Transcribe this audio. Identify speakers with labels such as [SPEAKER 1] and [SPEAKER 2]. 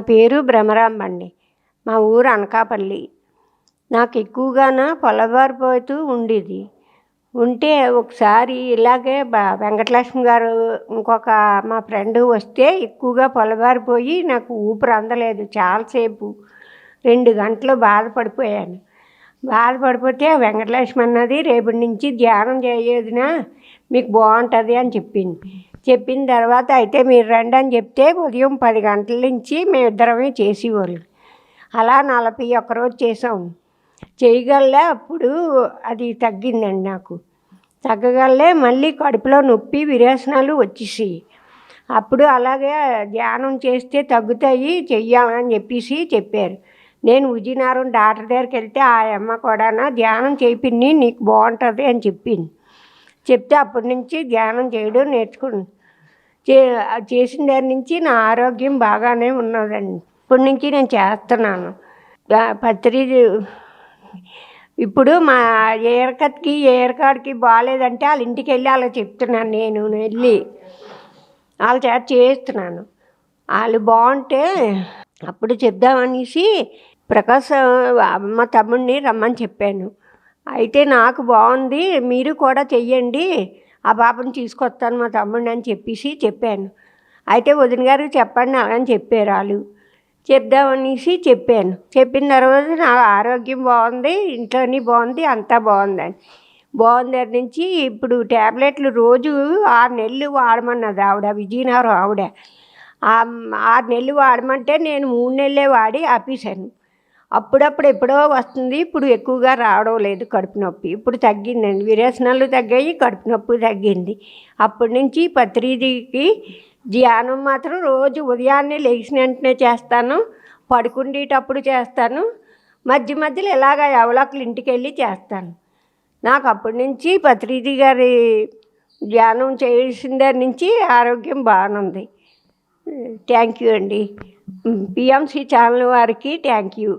[SPEAKER 1] పేరు భ్రమరాంబ అండి మా ఊరు అనకాపల్లి. నాకు ఎక్కువగాన పొలబారిపోతూ ఉండేది. ఉంటే ఒకసారి ఇలాగే బా వెంకటలక్ష్మి గారు ఇంకొక మా ఫ్రెండ్ వస్తే ఎక్కువగా పొలబారిపోయి నాకు ఊపిరి అందలేదు. చాలాసేపు రెండు గంటలు బాధపడిపోయాను. బాధపడిపోతే వెంకటలక్ష్మి అన్నది రేపటి నుంచి ధ్యానం చేయదునా మీకు బాగుంటుంది అని చెప్పింది. చెప్పిన తర్వాత అయితే మీరు రండి అని చెప్తే ఉదయం పది గంటల నుంచి మేమిద్దరమే చేసేవాళ్ళు. అలా నలభై ఒక్క రోజు చేసాం చేయగలే అప్పుడు అది తగ్గిందండి నాకు. తగ్గగలే మళ్ళీ కడుపులో నొప్పి విరేసనాలు వచ్చేసి అప్పుడు అలాగే ధ్యానం చేస్తే తగ్గుతాయి చెయ్యాలని చెప్పేసి చెప్పారు. నేను విజయనగరం డాక్టర్ దగ్గరికి వెళ్తే ఆ అమ్మ కూడా ధ్యానం చేయింది నీకు బాగుంటుంది అని చెప్పింది. చెప్తే అప్పటి నుంచి ధ్యానం చేయడం నేర్చుకున్నాను. చే చేసిన దాని నుంచి నా ఆరోగ్యం బాగానే ఉన్నదండి. ఇప్పటి నుంచి నేను చేస్తున్నాను. పత్రి ఇప్పుడు మా ఏరకత్కి ఏరకాడికి బాగాలేదంటే వాళ్ళ ఇంటికి వెళ్ళి అలా చెప్తున్నాను నేను వెళ్ళి. వాళ్ళ చేత చేస్తున్నాను. వాళ్ళు బాగుంటే అప్పుడు చెప్దామనేసి ప్రకాశం మా తమ్ముడిని రమ్మని చెప్పాను. అయితే నాకు బాగుంది మీరు కూడా చెయ్యండి. ఆ పాపను తీసుకొస్తాను మా తమ్ముడిని అని చెప్పేసి చెప్పాను. అయితే వదిన గారు చెప్పండి అని చెప్పారు వాళ్ళు. చెప్దామనేసి చెప్పాను. చెప్పిన తర్వాత నా ఆరోగ్యం బాగుంది ఇంట్లోని బాగుంది అంతా బాగుందని బాగుంది నుంచి ఇప్పుడు ట్యాబ్లెట్లు రోజు ఆరు నెలలు వాడమన్నది ఆవిడ విజయనగరం ఆవిడ. ఆరు నెలలు వాడమంటే నేను మూడు నెలలే వాడి ఆపేశాను. అప్పుడప్పుడు ఎప్పుడో వస్తుంది. ఇప్పుడు ఎక్కువగా రావడం లేదు కడుపు నొప్పి. ఇప్పుడు తగ్గిందండి. విరేచనాలు తగ్గాయి కడుపు నొప్పి తగ్గింది. అప్పటి నుంచి పత్రిదికి ధ్యానం మాత్రం రోజు ఉదయాన్నే లేచిన వెంటనే చేస్తాను. పడుకుండేటప్పుడు చేస్తాను. మధ్య మధ్యలో ఇలాగ ఎవలొక్కల ఇంటికి వెళ్ళి చేస్తాను. నాకు అప్పటి నుంచి పత్రిది గారి ధ్యానం చేసిన దగ్గర నుంచి ఆరోగ్యం బాగానుంది థ్యాంక్ యూ అండి. పిఎంసి ఛానల్ వారికి థ్యాంక్ యూ.